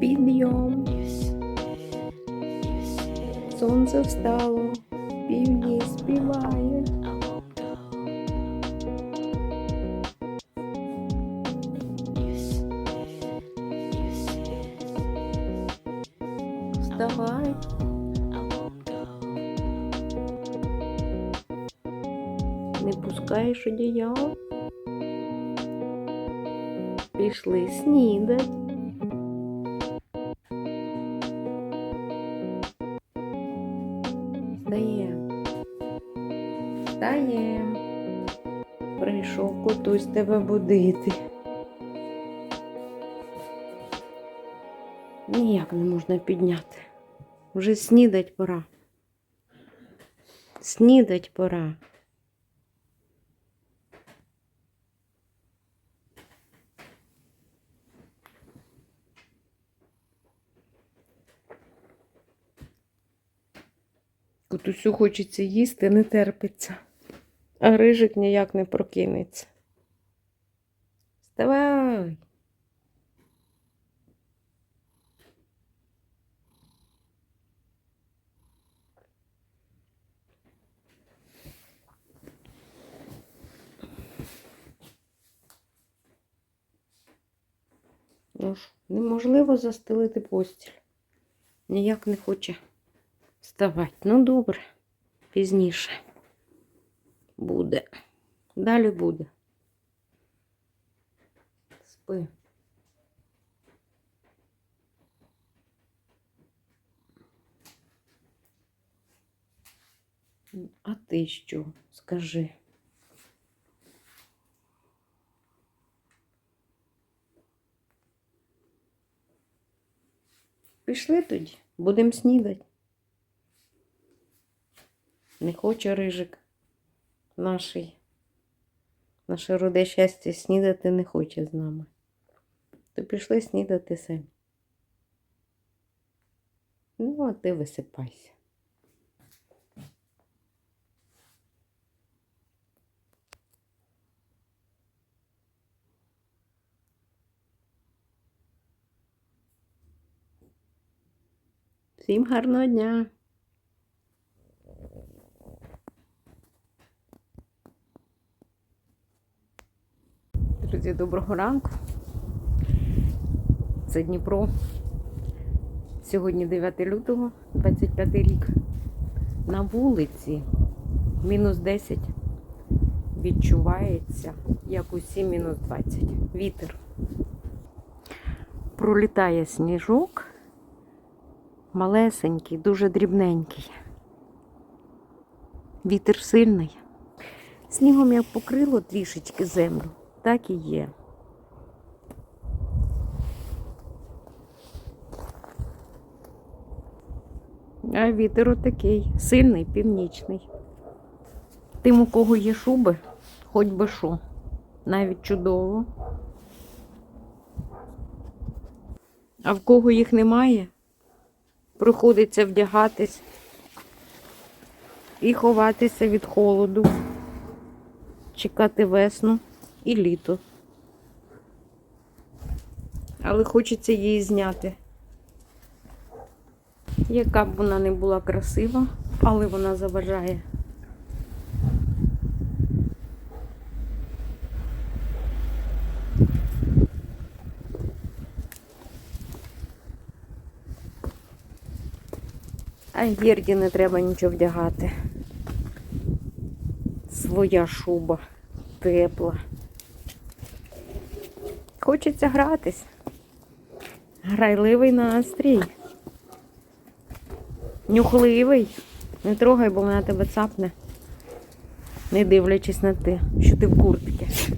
Підйом. Сонце встало, півні співають. Вставай. Не пускаєш одіяло. Пішли снідать. Прийшов котусь тебе будити. Ніяк не можна підняти. Вже снідать пора. Снідать пора. Котусю хочеться їсти, не терпиться. А рижик ніяк не прокинеться. Вставай. Ну ж, неможливо застелити постіль. Ніяк не хоче вставати. Ну, добре, пізніше буде. Далі буде. Спи. А ти що? Скажи. Пішли тоді, будемо снідати. Не хоче рижик наший. Наше руде щастя снідати не хоче з нами. То пішли снідати самі. Ну, а ти висипайся. Всім гарного дня! Друзі, доброго ранку. Це Дніпро. Сьогодні 9 лютого, 25 рік. На вулиці мінус 10 відчувається, як усі мінус 20. Вітер. Пролітає сніжок. Малесенький, дуже дрібненький. Вітер сильний. Снігом як покрило трішечки землю, так і є. А вітер отакий, сильний, північний. Тим, у кого є шуби, хоч би що, навіть чудово. А в кого їх немає, приходиться вдягатись і ховатися від холоду, чекати весну і літо. Але хочеться її зняти. Яка б вона не була красива, але вона заважає. А Герді не треба нічого вдягати. Своя шуба тепла. Хочеться гратись. Грайливий настрій. Нюхливий. Не трогай, бо вона тебе цапне. Не дивлячись на те, що ти в куртці.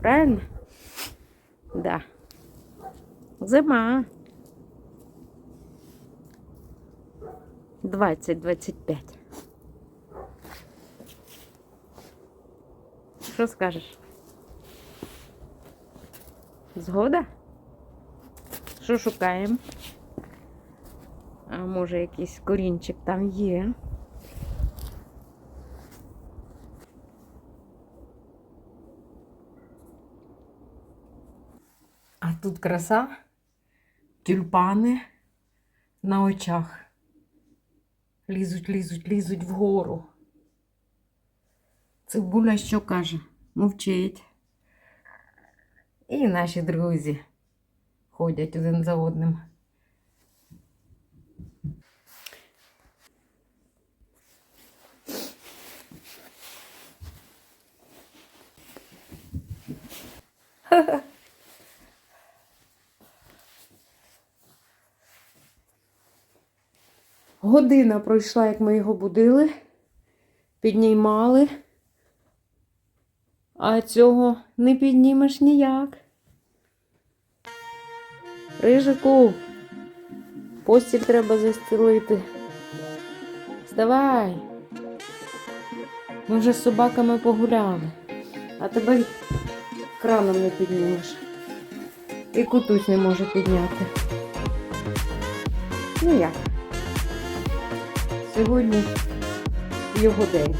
Правильно? Да. Зима. 20-25. Що скажеш? Згода? Що шукаємо? А може якийсь корінчик там є. А тут краса. тюльпани на очах. Лізуть, лізуть, лізуть вгору. Цибуля що каже? Мовчить. І наші друзі ходять один за одним. Година пройшла, як ми його будили, піднімали, а цього не піднімеш ніяк. Рижику, постіль треба застелити. Вставай. Ми вже з собаками погуляли, а тебе краном не піднімеш. І кутусь не може підняти. Ну як? Сьогодні його день.